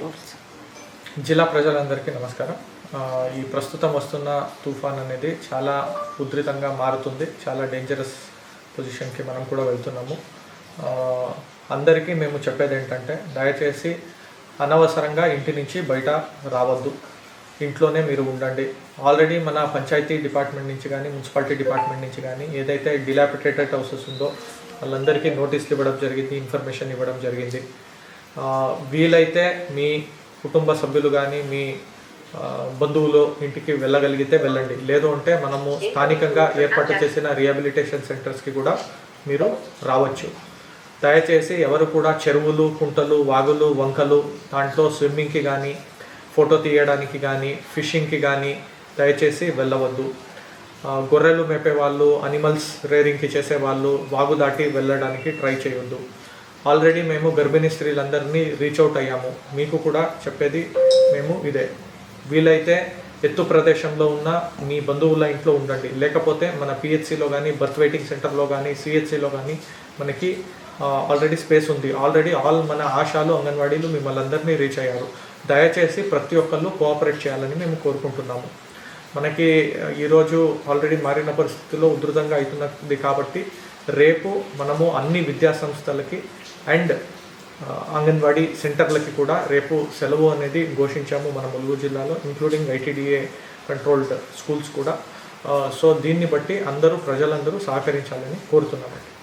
Rules జిల్లా ప్రజలందరికీ నమస్కారం. ఈ ప్రస్తుతం వస్తున్న తుఫాన్ అనేది చాలా ఉధృతంగా మారుతుంది. చాలా డేంజరస్ పొజిషన్కి మనం కూడా వెళ్తున్నాము. అందరికీ మేము చెప్పేది ఏంటంటే దయచేసి అనవసరంగా ఇంటి నుంచి బయట రావద్దు. ఇంట్లోనే మీరు ఉండండి. ఆల్రెడీ మన పంచాయతీ డిపార్ట్మెంట్ నుంచి కానీ మున్సిపాలిటీ డిపార్ట్మెంట్ నుంచి కానీ ఏదైతే డిలాపిటేటెడ్ హౌసెస్ ఉందో వాళ్ళందరికీ నోటీసులు ఇవ్వడం జరిగింది ఇన్ఫర్మేషన్ ఇవ్వడం జరిగింది. వీలైతే మీ కుటుంబ సభ్యులు కానీ మీ బంధువులు ఇంటికి వెళ్ళగలిగితే వెళ్ళండి. లేదు అంటే మనము స్థానికంగా ఏర్పాటు చేసిన రిహాబిలిటేషన్ సెంటర్స్కి కూడా మీరు రావచ్చు. దయచేసి ఎవరు కూడా చెరువులు కుంటలు వాగులు వంకలు దాంట్లో స్విమ్మింగ్కి కానీ ఫోటో తీయడానికి కానీ ఫిషింగ్కి కానీ దయచేసి వెళ్ళవద్దు. గొర్రెలు మేపే వాళ్ళు అనిమల్స్ రేరింగ్కి చేసే వాళ్ళు వాగు దాటి వెళ్ళడానికి ట్రై చేయొద్దు. ఆల్రెడీ మేము గర్భిణీ స్త్రీలందరినీ రీచ్ అవుట్ అయ్యాము. మీకు కూడా చెప్పేది మేము ఇదే. వీలైతే ఎత్తు ప్రదేశంలో ఉన్న మీ బంధువుల ఇంట్లో ఉండండి. లేకపోతే మన పిహెచ్సిలో కానీ బర్త్ వెయిటింగ్ సెంటర్లో కానీ సిహెచ్సిలో కానీ మనకి ఆల్రెడీ స్పేస్ ఉంది. ఆల్రెడీ ఆల్ మన ఆశాలు అంగన్వాడీలు మిమ్మల్ని అందరినీ రీచ్ అయ్యారు. దయచేసి ప్రతి ఒక్కళ్ళు కోఆపరేట్ చేయాలని మేము కోరుకుంటున్నాము. మనకి ఈరోజు ఆల్రెడీ మారిన పరిస్థితుల్లో ఉధృతంగా అవుతున్నది కాబట్టి రేపు మనము అన్ని విద్యా సంస్థలకి అండ్ అంగన్వాడీ సెంటర్లకి కూడా రేపు సెలవు అనేది ఘోషించాము మన ములుగు జిల్లాలో ఇంక్లూడింగ్ ఐటీడీఏ కంట్రోల్డ్ స్కూల్స్ కూడా. సో దీన్ని బట్టి అందరూ ప్రజలందరూ సహకరించాలని కోరుతున్నామండి.